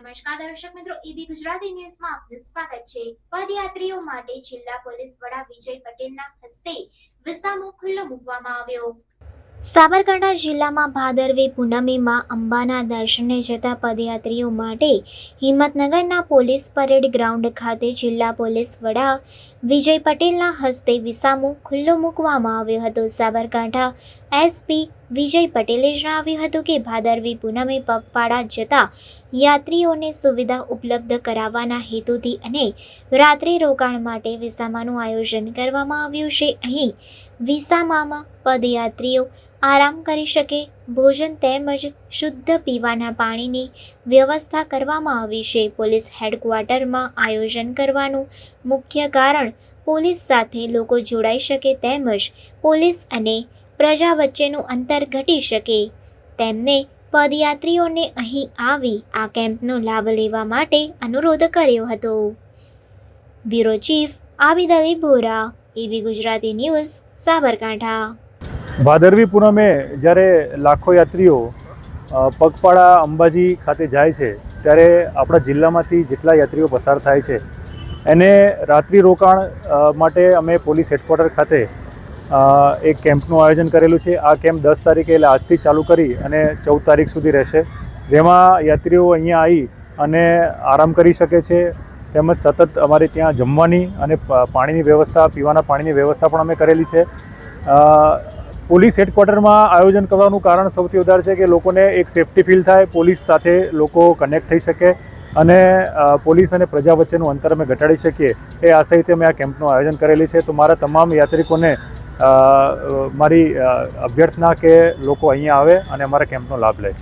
નમસ્કાર દર્શક મિત્રો ઈબી ગુજરાતી ન્યૂઝમાં આપનું સ્વાગત છે. પદયાત્રીઓ માટે જિલ્લા પોલીસ વડા વિજય પટેલના હસ્તે વિસામો ખુલ્લો મૂકવામાં આવ્યો. સાબરકાંઠા જિલ્લામાં ભાદરવી પૂનમીમાં અંબાના દર્શને જતા પદયાત્રીઓ માટે હિંમતનગરના પોલીસ પરેડ ગ્રાઉન્ડ ખાતે જિલ્લા પોલીસ વડા વિજય પટેલના હસ્તે વિસામો ખુલ્લો મૂકવામાં આવ્યો હતો. સાબરકાંઠા એસપી વિજય પટેલે જણાવ્યું હતું કે ભાદરવી પૂનમે પગપાળા જતા યાત્રીઓને સુવિધા ઉપલબ્ધ કરાવવાના હેતુથી અને રાત્રિ રોકાણ માટે વિસામાનું આયોજન કરવામાં આવ્યું છે. અહીં વિસામામાં પદયાત્રીઓ આરામ કરી શકે, ભોજન તેમજ શુદ્ધ પીવાના પાણીની વ્યવસ્થા કરવામાં આવી છે. પોલીસ હેડક્વાર્ટરમાં આયોજન કરવાનું મુખ્ય કારણ પોલીસ સાથે લોકો જોડાઈ શકે તેમજ પોલીસ અને પ્રજા વચ્ચેનું અંતર ઘટી શકે. તેમને પદયાત્રીઓને અહીં આવી આ કેમ્પનો લાભ લેવા માટે અનુરોધ કર્યો હતો. Bureau chief Abid Ali Bora, AB Gujarati news, Sabarkantha. ભાદરવી પૂનમે જ્યારે લાખો યાત્રીઓ પગપાળા અંબાજી ખાતે જાય છે, ત્યારે આપણા જિલ્લામાંથી જેટલા યાત્રીઓ પસાર થાય છે, એને રાત્રિ રોકાણ માટે અમે પોલીસ હેડક્વાર્ટર ખાતે એક કેમ્પનું આયોજન કરેલું છે. આ કેમ્પ દસ તારીખે એટલે આજથી ચાલુ કરી અને ચૌદ તારીખ સુધી રહેશે. જેમાં યાત્રીઓ અહીંયા આવી અને આરામ કરી શકે છે. તેમજ સતત અમારે ત્યાં જમવાની અને પાણીની વ્યવસ્થા, પીવાના પાણીની વ્યવસ્થા પણ અમે કરેલી છે. પોલીસ હેડક્વાર્ટરમાં આયોજન કરવાનું કારણ સૌથી વધારે છે કે લોકોને એક સેફ્ટી ફીલ થાય, પોલીસ સાથે લોકો કનેક્ટ થઈ શકે અને પોલીસ અને પ્રજા વચ્ચેનું અંતર અમે ઘટાડી શકીએ. એ આશયથી અમે આ કેમ્પનું આયોજન કરેલી છે. તો મારા તમામ યાત્રિકોને મારી અભ્યર્થના કે લોકો અહીંયા આવે અને અમારા કેમ્પનો લાભ લે.